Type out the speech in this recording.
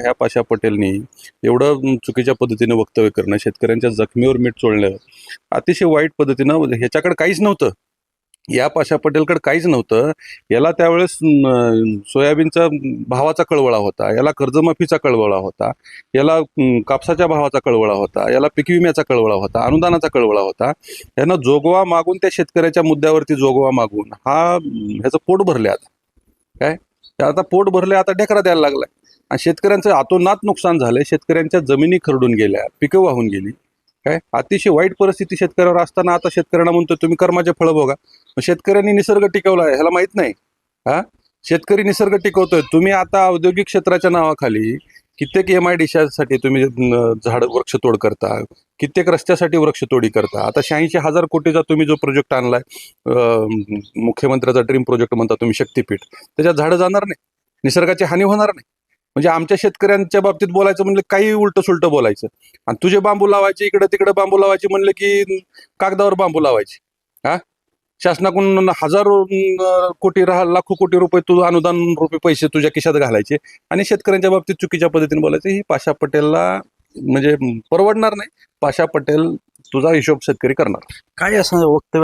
ह्या पाशा पटेलनी एवढं चुकीच्या पद्धतीने वक्तव्य करणं शेतकऱ्यांच्या जखमीवर मीठ चोळणं अतिशय वाईट पद्धतीनं ह्याच्याकडे काहीच नव्हतं. या पाशा पटेलकडे काहीच नव्हतं. याला त्यावेळेस सोयाबीनचा भावाचा कळवळा होता याला कर्जमाफीचा कळवळा होता याला कापसाच्या भावाचा कळवळा होता याला पीक विम्याचा कळवळा होता अनुदानाचा कळवळा होता. यानं जोगवा मागून त्या शेतकऱ्याच्या मुद्द्यावरती जोगवा मागून हा ह्याचं पोट भरले आता. काय? तर आता पोट भरले आता ढेकरा द्यायला लागलाय. आणि शेतकऱ्यांचं आतोनात नुकसान झालंय. शेतकऱ्यांच्या जमिनी खरडून गेल्या पिकं वाहून गेली. काय? अतिशय वाईट परिस्थिती शेतकऱ्यावर असताना आता शेतकऱ्यांना म्हणतो तुम्ही कर्माचे फळं बघा शेतकऱ्यांनी निसर्ग टिकवला आहे ह्याला माहीत नाही. हा? शेतकरी निसर्ग टिकवतोय. तुम्ही आता औद्योगिक क्षेत्राच्या नावाखाली कित्येक एम आयसाठी तुम्ही झाड वृक्षतोड करता कित्येक रस्त्यासाठी वृक्षतोडी करता. आता शहाऐंशी हजार कोटीचा तुम्ही जो प्रोजेक्ट आणलाय मुख्यमंत्र्याचा ड्रीम प्रोजेक्ट म्हणता तुम्ही शक्तीपीठ त्याच्यात झाडं जाणार नाही. निसर्गाची हानी होणार नाही. म्हणजे आमच्या शेतकऱ्यांच्या बाबतीत बोलायचं म्हणलं काही उलट सुलट बोलायचं. आणि तुझे बांबू लावायचे इकडे तिकडे बांबू लावायचे म्हणले की कागदावर बांबू लावायचे. हा? शासनाकडून हजारो कोटी राहा लाखो कोटी रुपये तू अनुदान रुपये पैसे तुझ्या खिशात घालायचे. आणि शेतकऱ्यांच्या बाबतीत चुकीच्या पद्धतीने बोलायचं ही पाशा पटेलला म्हणजे परवडणार नाही. पाशा पटेल तुझा हिशोब शेतकरी करणार. काय असं वक्तव्य